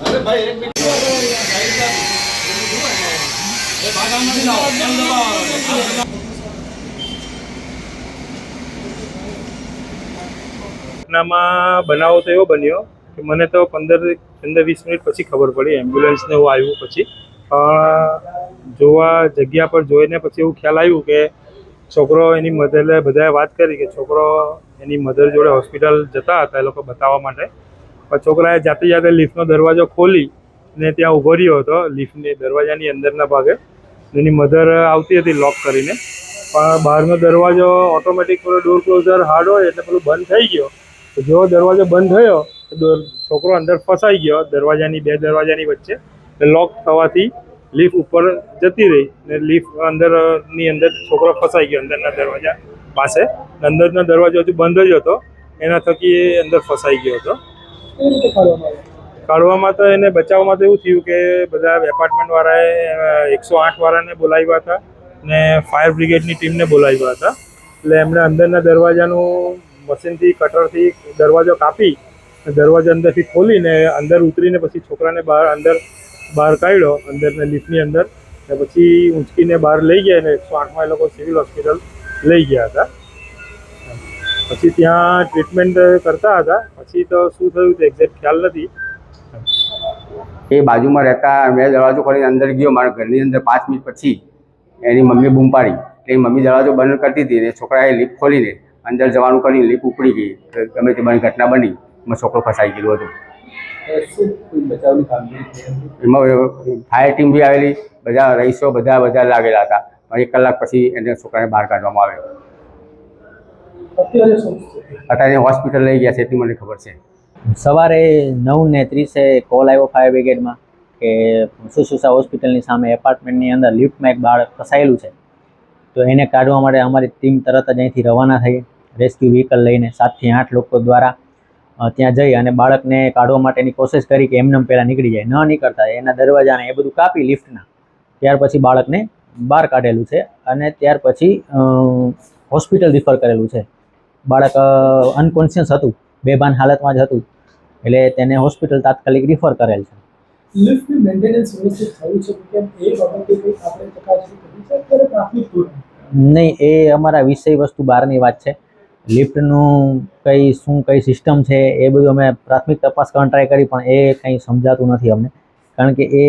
અરે ભાઈ એક મિનિટ. એ ભાગામાંથી લાવો. કેમ દબાવવાનો ઘટનામાં બનાવો તો એવો બન્યો કે મને તો પંદર પંદર વીસ મિનિટ પછી ખબર પડી. એમ્બ્યુલન્સને હું આવ્યું પછી. પણ જોવા જગ્યા પર જોઈને પછી એવું ખ્યાલ આવ્યું કે છોકરો એની મધરે બધાએ વાત કરી કે છોકરો એની મધર જોડે હોસ્પિટલ જતા હતા એ લોકો બતાવવા માટે. છોકરાએ જાતે જાતે લિફ્ટનો દરવાજો ખોલી ને ત્યાં ઊભો રહ્યો હતો. લિફ્ટની દરવાજાની અંદરના ભાગે. એની મધર આવતી હતી લોક કરીને. પણ બહારનો દરવાજો ઓટોમેટિક પેલો ડોર ક્લોઝર હાર્ડ હોય એટલે પેલું બંધ થઈ ગયો. તો જો દરવાજો બંધ થયો દોર- છોકરો અંદર ફસાઈ ગયો દરવાજાની, બે દરવાજાની વચ્ચે. લોક થવાથી લિફ્ટ ઉપર જતી રહી ને લીફ અંદરની અંદર છોકરો ફસાઈ ગયો અંદરના દરવાજા પાસે. અંદરનો દરવાજો હજુ બંધ જ હતો. એના થકી એ અંદર ફસાઈ ગયો હતો. કાઢવામાં તો એને બચાવવામાં તો એવું થયું કે બધા એપાર્ટમેન્ટ વાળાએ એકસો આઠ વાળાને બોલાવ્યા હતા ને ફાયર બ્રિગેડની ટીમને બોલાવ્યા હતા. એટલે એમણે અંદરના દરવાજાનું મશીનથી, કટરથી દરવાજો કાપી દરવાજો અંદરથી ખોલીને અંદર ઉતરીને પછી છોકરાને બહાર અંદર બહાર કાઢ્યો, અંદરને લિફ્ટની અંદર ને પછી ઊંચકીને બહાર લઈ ગયા ને એકસો આઠમાં એ લોકો સિવિલ હોસ્પિટલ લઈ ગયા હતા. પછી ત્યાં ટ્રીટમેન્ટ કરતા હતા. પછી તો શું થયું તે એક્ઝેક્ટ ખ્યાલ નથી. એ બાજુમાં રહેતા મેં દરવાજો ખોલીને અંદર ગયો. મારા ઘરની અંદર પાંચ મિનિટ પછી એની મમ્મી બૂમ પાડી. એટલે મમ્મી દરવાજો બંધ કરતી હતી અને છોકરાએ લિફ્ટ ખોલીને અંદર જવાનું કરીને લિફ્ટ ઉપડી ગઈ. ગમે તે બની ઘટના બની, એમાં છોકરો ફસાઈ ગયેલો હતો? એમાં ફાયર ટીમ બી આવેલી. બધા રહીશો બધા બધા લાગેલા હતા. એક કલાક પછી એને છોકરાને બહાર કાઢવામાં આવ્યો. અત્યારે હોસ્પિટલ લઈ ગયા છે એટલી મને ખબર છે. સવારે નવ ને ત્રીસે કોલ આવ્યો ફાયર બ્રિગેડમાં કે સુસુસા હોસ્પિટલની સામે એપાર્ટમેન્ટની અંદર લિફ્ટમાં એક બાળક ફસાયેલું છે. તો એને કાઢવા માટે અમારી ટીમ તરત જ અહીંથી રવાના થઈ. રેસ્ક્યુ વ્હીકલ લઈને સાતથી આઠ લોકો દ્વારા ત્યાં જઈ અને બાળકને કાઢવા માટેની કોશિશ કરી કે એમને પહેલાં નીકળી જાય. ન નીકળતા એના દરવાજાને એ બધું કાપી લિફ્ટના ત્યાર પછી બાળકને બહાર કાઢેલું છે અને ત્યાર પછી હોસ્પિટલ રિફર કરેલું છે. બાળક અનકોન્શિયસ હતું બેભાન હાલતમાં જ હતું એટલે તેને હોસ્પિટલ તાત્કાલિક રિફર કરેલ છે. લિફ્ટની મેન્ટેનન્સ વ્યવસ્થિત થયું છે કે એ બાબતે કંઈ આપણે ચકાસણી કરી છે અત્યારે પ્રાથમિક નહીં એ અમારા વિષય વસ્તુ બહારની વાત છે. લિફ્ટનું કઈ શું કઈ સિસ્ટમ છે એ બધું અમે પ્રાથમિક તપાસ કરવાની ટ્રાય કરી પણ એ કંઈ સમજાતું નથી અમને. કારણ કે એ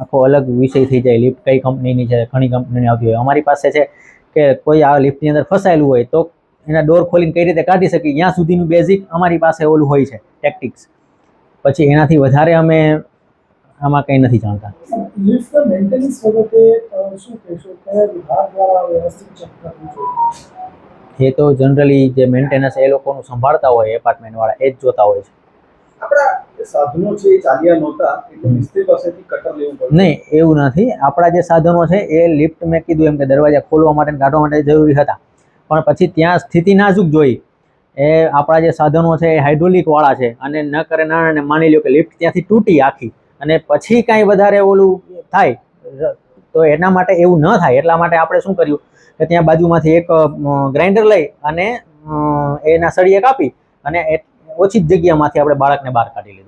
આખો અલગ વિષય થઈ જાય. લિફ્ટ કઈ કંપનીની છે ઘણી કંપનીની આવતી હોય. અમારી પાસે છે કે કોઈ આ લિફ્ટની અંદર ફસાયેલું હોય તો એના ડોર ખોલીને કઈ રીતે કાઢી શકીએ? ત્યાં સુધીનું બેઝિક અમારી પાસે ઓલું હોય છે ટેક્ટિક્સ પછી એનાથી વધારે અમે આમાં કંઈ નથી જાણતા. એ તો જનરલી જે મેન્ટેનન્સ એ લોકોનું સંભાળતા હોય એપાર્ટમેન્ટવાળા એ જ જોતા હોય છે. સાધનો છે ચાલ્યા નહોતા એટલે મિસ્ત્રી પાસેથી કટર લેવું પડ્યું. નહીં એવું નથી. આપણા જે સાધનો છે એ લિફ્ટ મેં કીધું એમ કે દરવાજા ખોલવા માટે કાઢવા માટે જરૂરી હતા. પણ પછી ત્યાં સ્થિતિ નાજુક જોઈ. એ આપણા જે સાધનો છે, એ હાઇડ્રોલિકવાળા છે. અને ન કરે ના અને માની લ્યો કે લિફ્ટ ત્યાંથી તૂટી આખી. અને પછી કાંઈ વધારે ઓલું થાય, તો એના માટે એવું ન થાય. એટલા માટે આપણે શું કર્યું કે ત્યાં બાજુમાંથી એક ગ્રાઇન્ડર લઈ અને એના સળીએ કાપી અને ઓછી જ જગ્યામાંથી આપણે બાળકને બહાર કાઢી લીધું.